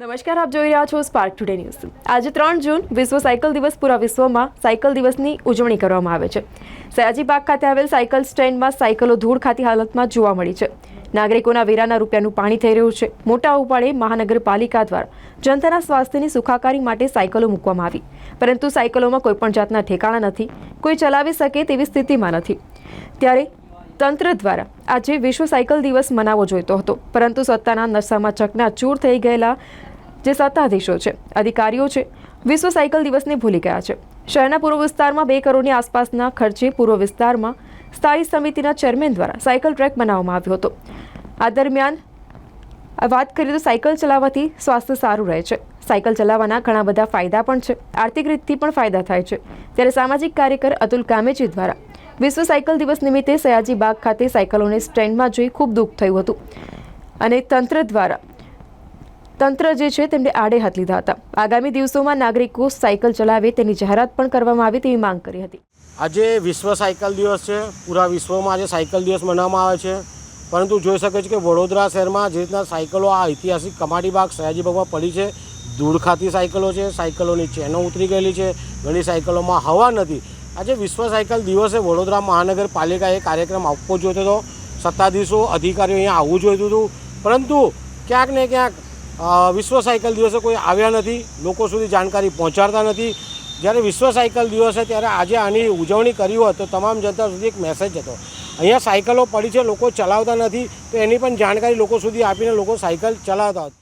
નમસ્કાર, આપ જોઈ રહ્યા છો સ્પાર્ક ટુડે ન્યૂઝ આજે ત્રણ જૂન, વિશ્વ સાયકલ દિવસ પૂરા વિશ્વમાં સાયકલ દિવસની ઉજવણી કરવામાં આવે છે. સયાજી બાગ ખાતે આવેલ સાયકલ સ્ટેન્ડમાં સાયકલો ધૂળ ખાતી હાલતમાં જોવા મળી છે. નાગરિકોના વેરાના રૂપિયાનું પાણી થઈ રહ્યું છે. મોટા ઉપાડે મહાનગરપાલિકા દ્વારા જનતાના સ્વાસ્થ્યની સુખાકારી માટે સાયકલો મૂકવામાં આવી. પરંતુ સાયકલોમાં કોઈપણ જાતના ઠેકાણા નથી. કોઈ ચલાવી શકે તેવી સ્થિતિમાં નથી. ત્યારે તંત્ર દ્વારા આજે વિશ્વ સાયકલ દિવસ મનાવવો જોઈતો હતો. પરંતુ સત્તાના નશામાં ચકનાચૂર થઈ ગયેલા જે સત્તાધીશો છે, અધિકારીઓ છે, વિશ્વ સાયકલ દિવસને ભૂલી ગયા છે. શહેરના પૂર્વ વિસ્તારમાં બે કરોડની આસપાસના ખર્ચે પૂર્વ વિસ્તારમાં સ્થાયી સમિતિના ચેરમેન દ્વારા સાયકલ ટ્રેક બનાવવામાં આવ્યો હતો. આ દરમિયાન વાત કરીએ તો સાયકલ ચલાવવાથી સ્વાસ્થ્ય સારું રહે છે. સાયકલ ચલાવવાના ઘણા બધા ફાયદા પણ છે. આર્થિક રીતથી પણ ફાયદા થાય છે. ત્યારે સામાજિક કાર્યકર અતુલ કામેજી દ્વારા વિશ્વ સાયકલ દિવસ નિમિત્તે સયાજી બાગ ખાતે સાયકલોને સ્ટેન્ડમાં જોઈ ખૂબ દુઃખ થયું હતું. અને તંત્ર દ્વારા, તંત્ર જે છે તેમને આડે હાથ લીધા હતા. આગામી દિવસોમાં નાગરિકો સાયકલ ચલાવે તેની જાહેરાત પણ કરવામાં આવે તેવી માંગ કરી હતી. આજે વિશ્વ સાયકલ દિવસ છે. પૂરા વિશ્વમાં આજે સાયકલ દિવસ મનાવવામાં આવે છે. પરંતુ જોઈ શકે છે કે વડોદરા શહેરમાં જે રીતના સાયકલો આ ઐતિહાસિક કમાટી બાગ સયાજી પડી છે. ધૂળ ખાતી સાયકલો છે. સાયકલોની ચેનો ઉતરી ગયેલી છે. ઘણી સાયકલોમાં હવા નથી. આજે વિશ્વ સાયકલ દિવસે વડોદરા મહાનગરપાલિકાએ કાર્યક્રમ આપવો જોઈતો હતો. સત્તાધીશો અધિકારીઓ અહીંયા આવવું જોઈતું હતું. પરંતુ ક્યાંક ને ક્યાંક વિશ્વ સાયકલ દિવસે કોઈ આવ્યા નથી. લોકો સુધી જાણકારી પહોંચાડતા નથી. જ્યારે વિશ્વ સાયકલ દિવસ છે ત્યારે આજે આની ઉજવણી કરી હોત તો તમામ જનતા સુધી એક મેસેજ હતો. અહીંયા સાયકલો પડી છે, લોકો ચલાવતા નથી. તો એની પણ જાણકારી લોકો સુધી આપીને લોકો સાયકલ ચલાવતા હોત